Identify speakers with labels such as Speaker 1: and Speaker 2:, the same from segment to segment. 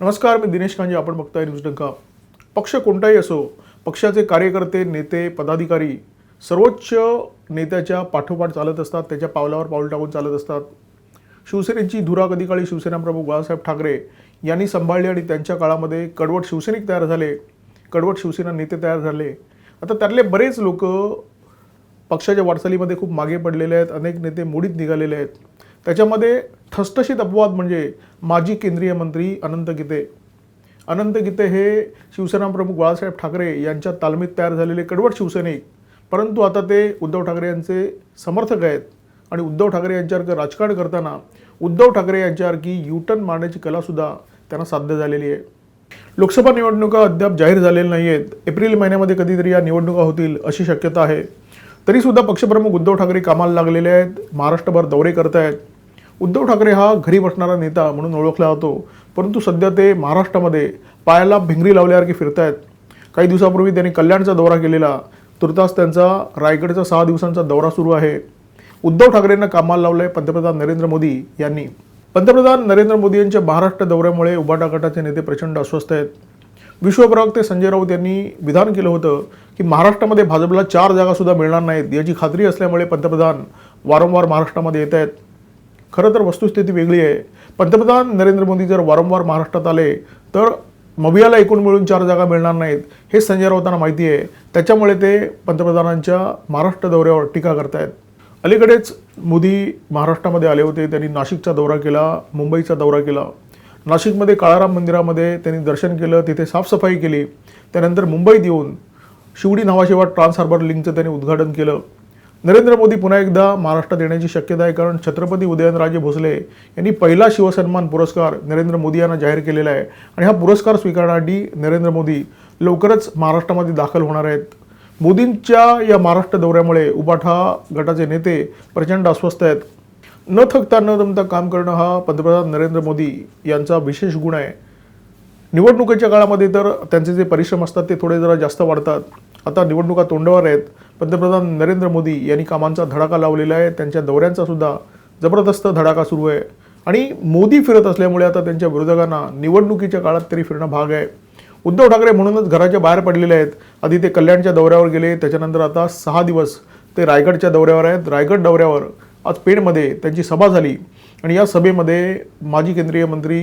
Speaker 1: नमस्कार मी दिनेश कांजे आपण बघताय न्यूज डंका. पक्ष कोणताही असो पक्षाचे कार्यकर्ते नेते पदाधिकारी सर्वोच्च नेत्याच्या पाठोपाठ चालत असतात त्याच्या पावलावर पाऊल टाकून चालत असतात. शिवसेनेची धुरा कधी काळी शिवसेनाप्रमुख बाळासाहेब ठाकरे यांनी सांभाळली आणि त्यांच्या काळामध्ये कडवट शिवसैनिक तयार झाले कडवट शिवसेना नेते तयार झाले. आता त्यातले बरेच लोक पक्षाच्या वाटचालीमध्ये खूप मागे पडलेले आहेत अनेक नेते मोडीत निघालेले आहेत. त्याच्यामध्ये ठसठशीत अपवाद म्हणजे माजी केंद्रीय मंत्री अनंत गीते. अनंत गीते हे शिवसेना प्रमुख बाळासाहेब ठाकरे यांच्या तालमीत तयार झालेले कडवट शिवसैनिक. परंतु आता ते उद्धव ठाकरे यांचे समर्थक आहेत आणि उद्धव ठाकरे यांच्यासारखं राजकारण करताना उद्धव ठाकरे यांच्यासारखी युटर्न मारण्याची कलासुद्धा त्यांना साध्य झालेली आहे. लोकसभा निवडणुका अद्याप जाहीर झालेल्या नाही आहेत एप्रिल महिन्यामध्ये कधीतरी या निवडणुका होतील अशी शक्यता आहे. तरीसुद्धा पक्षप्रमुख उद्धव ठाकरे कामाला लागलेले आहेत. महाराष्ट्रभर दौरे करत आहेत उद्धव ठाकरे हा घरी बसणारा नेता म्हणून ओळखला जातो. परंतु सध्या ते महाराष्ट्रामध्ये पायाला भिंगरी लावल्यासारखे फिरत आहेत काही दिवसापूर्वी त्यांनी कल्याणचा दौरा केलेला. तुर्तास त्यांचा रायगडचा सहा दिवसांचा दौरा सुरू आहे. उद्धव ठाकरेंना कामाला लावलं आहे पंतप्रधान नरेंद्र मोदी यांनी. पंतप्रधान नरेंद्र मोदी यांच्या महाराष्ट्र दौऱ्यामुळे उभाटा गटाचे नेते प्रचंड अस्वस्थ आहेत. विश्वप्रवक्ते संजय राऊत यांनी विधान केलं होतं की महाराष्ट्रामध्ये भाजपला चार जागासुद्धा मिळणार नाहीत याची खात्री असल्यामुळे पंतप्रधान वारंवार महाराष्ट्रामध्ये येत आहेत खरं तर वस्तुस्थिती वेगळी आहे. पंतप्रधान नरेंद्र मोदी जर वारंवार महाराष्ट्रात आले तर मबियाला एकूण मिळून चार जागा मिळणार नाहीत हे संजय राऊतांना माहिती आहे. त्याच्यामुळे ते पंतप्रधानांच्या महाराष्ट्र दौऱ्यावर टीका करतायत. अलीकडेच मोदी महाराष्ट्रामध्ये आले होते त्यांनी नाशिकचा दौरा केला मुंबईचा दौरा केला. नाशिकमध्ये काळाराम मंदिरामध्ये त्यांनी दर्शन केलं तिथे साफसफाई केली. त्यानंतर मुंबईत येऊन शिवडी नावाशिवाय ट्रान्स हार्बर लिंकचं त्यांनी उद्घाटन केलं. नरेंद्र मोदी पुन्हा एकदा महाराष्ट्रात येण्याची शक्यता आहे कारण छत्रपती उदयनराजे भोसले यांनी पहिला शिवसन्मान पुरस्कार नरेंद्र मोदी यांना जाहीर केलेला आहे. आणि हा पुरस्कार स्वीकारण्यासाठी नरेंद्र मोदी लवकरच महाराष्ट्रामध्ये दाखल होणार आहेत. मोदींच्या या महाराष्ट्र दौऱ्यामुळे उपाठा गटाचे नेते प्रचंड अस्वस्थ आहेत. न थकता न दमता काम करणं हा पंतप्रधान नरेंद्र मोदी यांचा विशेष गुण आहे. निवडणुकीच्या काळामध्ये तर त्यांचे जे परिश्रम असतात ते थोडे जरा जास्त वाढतात. आता निवडणुका तोंडावर आहेत. पंतप्रधान नरेंद्र मोदी यांनी कामांचा धडाका लावलेला आहे. त्यांच्या दौऱ्यांचा सुद्धा जबरदस्त धडाका सुरू आहे. आणि मोदी फिरत असल्यामुळे आता त्यांच्या विरोधकांना निवडणुकीच्या काळात तरी फिरणं भाग आहे. उद्धव ठाकरे म्हणूनच घराच्या बाहेर पडलेले आहेत. आधी ते कल्याणच्या दौऱ्यावर गेले त्याच्यानंतर आता सहा दिवस ते रायगडच्या दौऱ्यावर आहेत. रायगड दौऱ्यावर आज पेणमध्ये त्यांची सभा झाली. आणि या सभेमध्ये माजी केंद्रीय मंत्री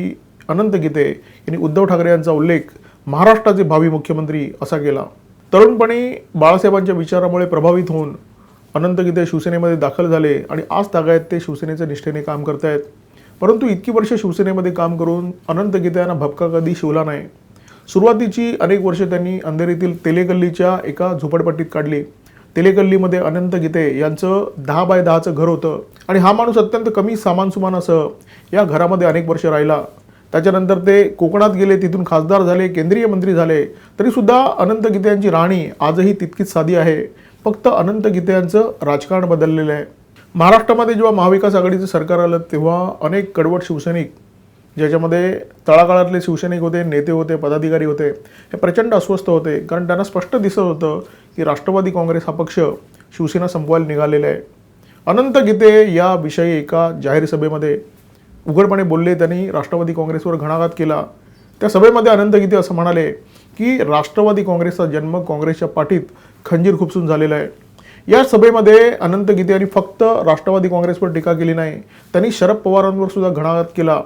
Speaker 1: अनंत गीते यांनी उद्धव ठाकरे यांचा उल्लेख महाराष्ट्राचे भावी मुख्यमंत्री असा केला. तरुणपणी बाळासाहेबांच्या विचारामुळे प्रभावित होऊन अनंत गीते शिवसेनेमध्ये दाखल झाले आणि आज तागायत ते शिवसेनेच्या निष्ठेने काम करतायत. परंतु इतकी वर्ष शिवसेनेमध्ये काम करून अनंत गीते यांना भपका कधी शिवला नाही. सुरुवातीची अनेक वर्ष त्यांनी अंधेरीतील तेलेगल्लीच्या एका झोपडपट्टीत काढली. तेलेगल्लीमध्ये अनंत गीते यांचं दहा बाय दहाचं घर होतं आणि हा माणूस अत्यंत कमी सामान असं या घरामध्ये अनेक वर्ष राहिला. त्याच्यानंतर ते कोकणात गेले तिथून खासदार झाले केंद्रीय मंत्री झाले. तरीसुद्धा अनंत गीते यांची आजही तितकीच साधी आहे. फक्त अनंत गीते यांचं राजकारण बदललेलं आहे. महाराष्ट्रामध्ये जेव्हा महाविकास आघाडीचं सरकार आलं तेव्हा अनेक कडवट शिवसैनिक ज्याच्यामध्ये तळागाळातले शिवसैनिक होते नेते होते पदाधिकारी होते हे प्रचंड अस्वस्थ होते. कारण त्यांना स्पष्ट दिसत होतं की राष्ट्रवादी काँग्रेस हा पक्ष शिवसेना संपवायला निघालेला आहे. अनंत गीते याविषयी एका जाहीर सभेमध्ये उघडपणे बोलले त्यांनी राष्ट्रवादी काँग्रेसवर घणाघात केला. त्या सभेमध्ये अनंत गीते असं म्हणाले की राष्ट्रवादी काँग्रेसचा जन्म काँग्रेसच्या पाठीत खंजीर खुपसून झालेला आहे. या सभेमध्ये अनंत गीते यांनी फक्त राष्ट्रवादी काँग्रेसवर टीका केली नाही त्यांनी शरद पवारांवर सुद्धा घणाघात केला.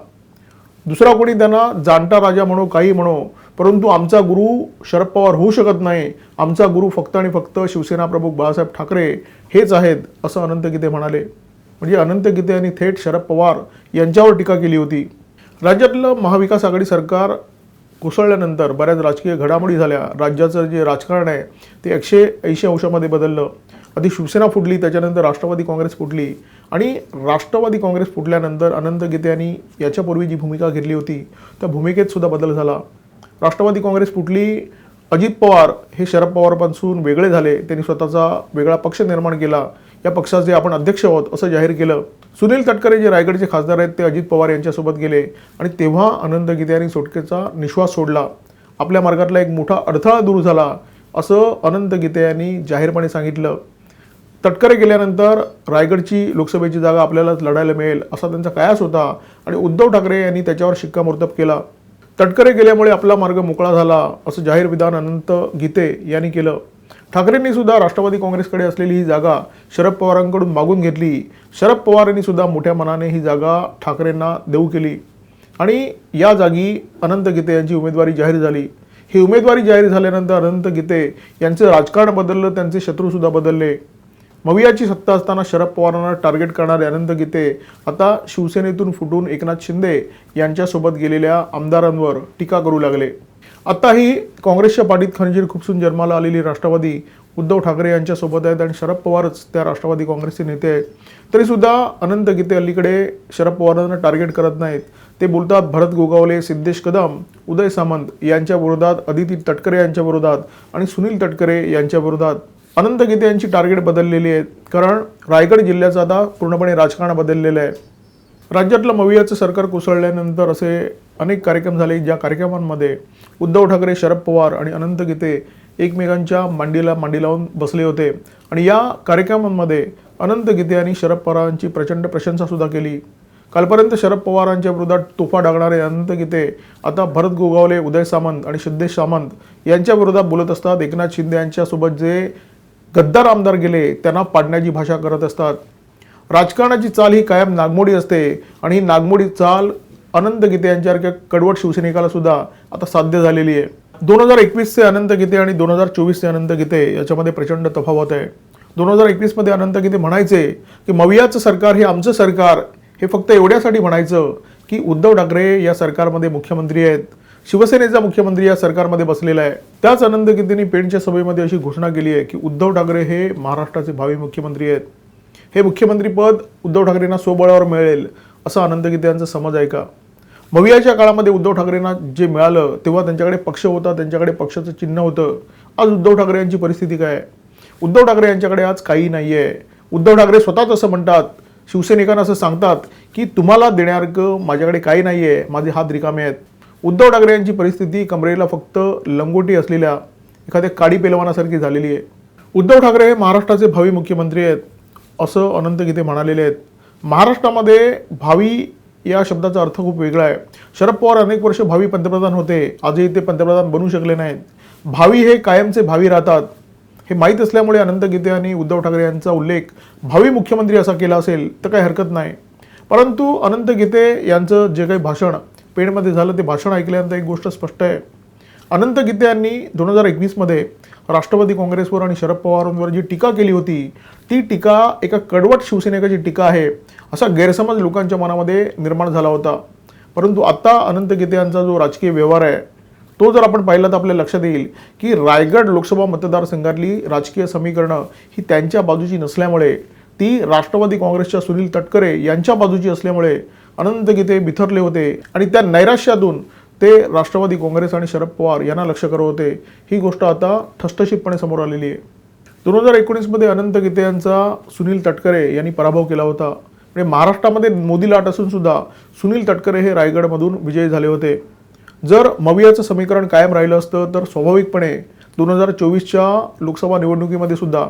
Speaker 1: दुसरा कोणी त्यांना जाणता राजा म्हणो काही म्हणो परंतु आमचा गुरु शरद पवार होऊ शकत नाही. आमचा गुरु फक्त आणि फक्त शिवसेना प्रमुख बाळासाहेब ठाकरे हेच आहेत असं अनंत गीते म्हणाले. म्हणजे अनंत गीते यांनी थेट शरद पवार यांच्यावर टीका केली होती. राज्यातलं महाविकास आघाडी सरकार कोसळल्यानंतर बऱ्याच राजकीय घडामोडी झाल्या. राज्याचं जे राजकारण आहे ते एकशे ऐंशी अंशामध्ये बदललं. आधी शिवसेना फुटली त्याच्यानंतर राष्ट्रवादी काँग्रेस फुटली. आणि राष्ट्रवादी काँग्रेस फुटल्यानंतर अनंत गीते यांनी याच्यापूर्वी जी भूमिका घेतली होती त्या भूमिकेत सुद्धा बदल झाला. राष्ट्रवादी काँग्रेस फुटली अजित पवार हे शरद पवारपासून वेगळे झाले. त्यांनी स्वतःचा वेगळा पक्ष निर्माण केला. या पक्षाचे आपण अध्यक्ष आहोत असं जाहीर केलं. सुनील तटकरे जे रायगडचे खासदार आहेत ते अजित पवार यांच्यासोबत गेले. आणि तेव्हा अनंत गीते यांनी सुटकेचा निश्वास सोडला. आपल्या मार्गातला एक मोठा अडथळा दूर झाला असं अनंत गीते यांनी जाहीरपणे सांगितलं. तटकरे गेल्यानंतर रायगडची लोकसभेची जागा आपल्यालाच लढायला मिळेल असा त्यांचा कयास होता आणि उद्धव ठाकरे यांनी त्याच्यावर शिक्कामोर्तब केला. तटकरे गेल्यामुळे आपला मार्ग मोकळा झाला असं जाहीर विधान अनंत गीते यांनी केलं. ठाकरेंनी सुद्धा राष्ट्रवादी काँग्रेसकडे असलेली ही जागा शरद पवारांकडून मागून घेतली. शरद पवारांनी सुद्धा मोठ्या मनाने ही जागा ठाकरेंना देऊ केली. आणि या जागी अनंत गीते यांची उमेदवारी जाहीर झाली. ही उमेदवारी जाहीर झाल्यानंतर अनंत गीते यांचं राजकारण बदललं त्यांचे शत्रूसुद्धा बदलले. मवियाची सत्ता असताना शरद पवारांना टार्गेट करणारे अनंत गीते आता शिवसेनेतून फुटून एकनाथ शिंदे यांच्यासोबत गेलेल्या आमदारांवर टीका करू लागले. आत्ताही काँग्रेसच्या पाठीत खंजीर खुपसून जन्माला आलेली राष्ट्रवादी उद्धव ठाकरे यांच्यासोबत आहेत आणि शरद पवारच त्या राष्ट्रवादी काँग्रेसचे नेते आहेत. तरीसुद्धा अनंत गीते अलीकडे शरद पवारांना टार्गेट करत नाहीत. ते बोलतात भरत गोगावले सिद्धेश कदम उदय सामंत यांच्या विरोधात अदिती तटकरे यांच्या विरोधात आणि सुनील तटकरे यांच्या विरोधात. अनंत गीते यांची टार्गेट बदललेली आहेत. कारण रायगड जिल्ह्याचं आता पूर्णपणे राजकारण बदललेलं आहे. राज्यातलं मवियाचं सरकार कोसळल्यानंतर असे अनेक कार्यक्रम झाले ज्या कार्यक्रमांमध्ये उद्धव ठाकरे शरद पवार आणि अनंत गीते एकमेकांच्या मांडीला मांडी लावून बसले होते. आणि या कार्यक्रमांमध्ये अनंत गीते आणि शरद पवारांची प्रचंड प्रशंसासुद्धा केली. कालपर्यंत शरद पवारांच्या विरोधात तोफा डागणारे अनंत गीते आता भरत गोगावले उदय सामंत आणि सिद्धेश सामंत यांच्या विरोधात बोलत असतात. एकनाथ शिंदे यांच्यासोबत जे गद्दार आमदार गेले त्यांना पाडण्याची भाषा करत असतात. राजकारणाची चाल ही कायम नागमोडी असते आणि ही नागमोडी चाल अनंत गीते यांच्यासारख्या कडवट शिवसैनिकाला सुद्धा आता साध्य झालेली आहे. दोन हजार एकवीसचे अनंत गीते आणि दोन हजार चोवीसचे अनंत गीते याच्यामध्ये प्रचंड तफावत आहे. दोन हजार एकवीसमध्ये अनंत गीते म्हणायचे की मवियाचं सरकार हे आमचं सरकार हे फक्त एवढ्यासाठी म्हणायचं की उद्धव ठाकरे या सरकारमध्ये मुख्यमंत्री आहेत. शिवसेनेचा मुख्यमंत्री या सरकारमध्ये बसलेला आहे. त्याच अनंत गीतेने पेणच्या सभेमध्ये अशी घोषणा केली आहे की उद्धव ठाकरे हे महाराष्ट्राचे भावी मुख्यमंत्री आहेत. हे मुख्यमंत्रीपद उद्धव ठाकरेंना स्वबळावर मिळेल असं आनंद गीते यांचा समज आहे का? मवियाच्या काळामध्ये उद्धव ठाकरेंना जे मिळालं तेव्हा त्यांच्याकडे पक्ष होता त्यांच्याकडे पक्षाचं चिन्ह होतं. आज उद्धव ठाकरे यांची परिस्थिती काय? आहे? उद्धव ठाकरे यांच्याकडे आज काही नाही आहे उद्धव ठाकरे स्वतःच असं म्हणतात शिवसैनिकांना असं सांगतात की तुम्हाला देण्यासारखं माझ्याकडे काही नाही आहे माझे हात रिकामे आहेत. उद्धव ठाकरे यांची परिस्थिती कमरेला फक्त लंगोटी असलेल्या एखाद्या काडी पेलवानासारखी झालेली आहे. उद्धव ठाकरे हे महाराष्ट्राचे भावी मुख्यमंत्री आहेत. असं अनंत गीते म्हणालेले आहेत. महाराष्ट्रामध्ये भावी या शब्दाचा अर्थ खूप वेगळा आहे. शरद पवार अनेक वर्ष भावी पंतप्रधान होते. आजही ते पंतप्रधान बनू शकले नाहीत. भावी हे कायमचे भावी राहतात. हे माहीत असल्यामुळे अनंत गीते आणि उद्धव ठाकरे यांचा उल्लेख भावी मुख्यमंत्री असा केला असेल तर काही हरकत नाही. परंतु अनंत गीते यांचं जे काही भाषण पेणमध्ये झालं ते भाषण ऐकल्यानंतर एक गोष्ट स्पष्ट आहे. अनंत गीते यांनी दोन हजार एकवीसमध्ये राष्ट्रवादी काँग्रेसवर आणि शरद पवारांवर जी टीका केली होती ती टीका एका कडवट शिवसेनेकाची टीका आहे असा गैरसमज लोकांच्या मनामध्ये निर्माण झाला होता. परंतु आत्ता अनंत गीते यांचा जो राजकीय व्यवहार आहे तो जर आपण पाहिला तर आपल्या लक्षात येईल की रायगड लोकसभा मतदारसंघातली राजकीय समीकरणं ही त्यांच्या बाजूची नसल्यामुळे ती राष्ट्रवादी काँग्रेसच्या सुनील तटकरे यांच्या बाजूची असल्यामुळे अनंत गीते बिथरले होते आणि त्या नैराश्यातून ते राष्ट्रवादी काँग्रेस आणि शरद पवार यांना लक्ष करत होते ही गोष्ट आता ठसठशीतपणे समोर आलेली आहे. दोन हजार एकोणीसमध्ये अनंत गीते यांचा सुनील तटकरे यांनी पराभव केला होता. म्हणजे महाराष्ट्रामध्ये मोदी लाट असून सुद्धा सुनील तटकरे हे रायगडमधून विजयी झाले होते. जर मवियाचं समीकरण कायम राहिलं असतं तर स्वाभाविकपणे दोन हजार चोवीसच्या लोकसभा निवडणुकीमध्ये सुद्धा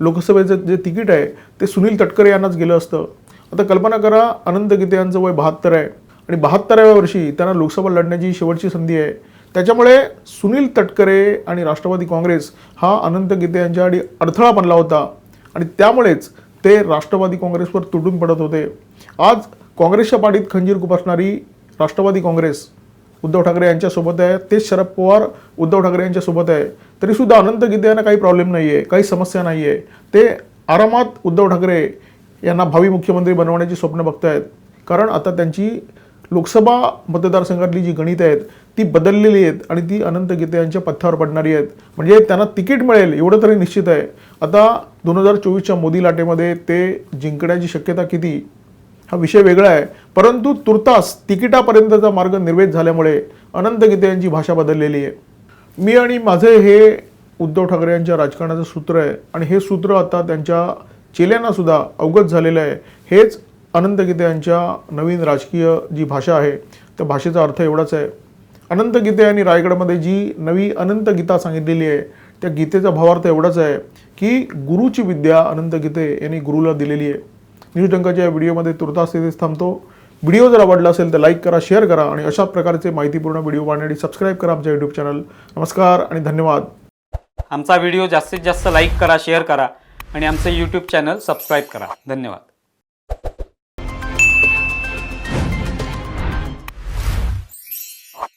Speaker 1: लोकसभेचं जे तिकीट आहे ते सुनील तटकरे यांनाच गेलं असतं. आता कल्पना करा अनंत गीते यांचं वय बहात्तर आहे. आणि बहात्तराव्या वर्षी त्यांना लोकसभा लढण्याची शेवटची संधी आहे. त्याच्यामुळे सुनील तटकरे आणि राष्ट्रवादी काँग्रेस हा अनंत गीते यांच्यासाठी अडथळा बनला होता. आणि त्यामुळेच ते राष्ट्रवादी काँग्रेसवर तुटून पडत होते. आज काँग्रेसच्या पाठीत खंजीर खुपसणारी राष्ट्रवादी काँग्रेस उद्धव ठाकरे यांच्यासोबत आहे. तेच शरद पवार उद्धव ठाकरे यांच्यासोबत आहे. तरीसुद्धा अनंत गीते यांना काही प्रॉब्लेम नाही आहे काही समस्या नाही आहे ते आरामात उद्धव ठाकरे यांना भावी मुख्यमंत्री बनवण्याची स्वप्न बघतायत. कारण आता त्यांची लोकसभा मतदारसंघातली जी गणित आहेत ती बदललेली आहेत आणि ती अनंत गीते यांच्या पथ्यावर पडणारी आहेत. म्हणजे त्यांना तिकीट मिळेल एवढं तरी निश्चित आहे. आता दोन हजार चोवीसच्या मोदी लाटेमध्ये ते जिंकण्याची शक्यता किती हा विषय वेगळा आहे. परंतु तुर्तास तिकिटापर्यंतचा मार्ग निर्वेद झाल्यामुळे अनंत गीते यांची भाषा बदललेली आहे. मी आणि माझे हे उद्धव ठाकरे यांच्या राजकारणाचं सूत्र आहे. आणि हे सूत्र आता त्यांच्या चेल्यांनासुद्धा अवगत झालेलं आहे. हेच अनंत गीते यांच्या नवीन राजकीय जी भाषा आहे त्या भाषेचा अर्थ एवढाच आहे. अनंत गीते यांनी रायगडमध्ये जी नवी अनंत गीता सांगितलेली आहे त्या गीतेचा भावार्थ एवढाच आहे की गुरुची विद्या अनंत गीते यांनी गुरुला दिलेली आहे. न्यूज डंकाच्या या व्हिडिओमध्ये तुर्तास तिथेच थांबतो. व्हिडिओ जर आवडला असेल तर लाईक करा शेअर करा आणि अशा प्रकारचे माहितीपूर्ण व्हिडिओ पाहण्यासाठी सबस्क्राईब करा आमच्या यूट्यूब चॅनल. नमस्कार आणि धन्यवाद.
Speaker 2: आमचा व्हिडिओ जास्तीत जास्त लाईक करा शेअर करा आणि आमचं यूट्यूब चॅनल सबस्क्राईब करा. धन्यवाद.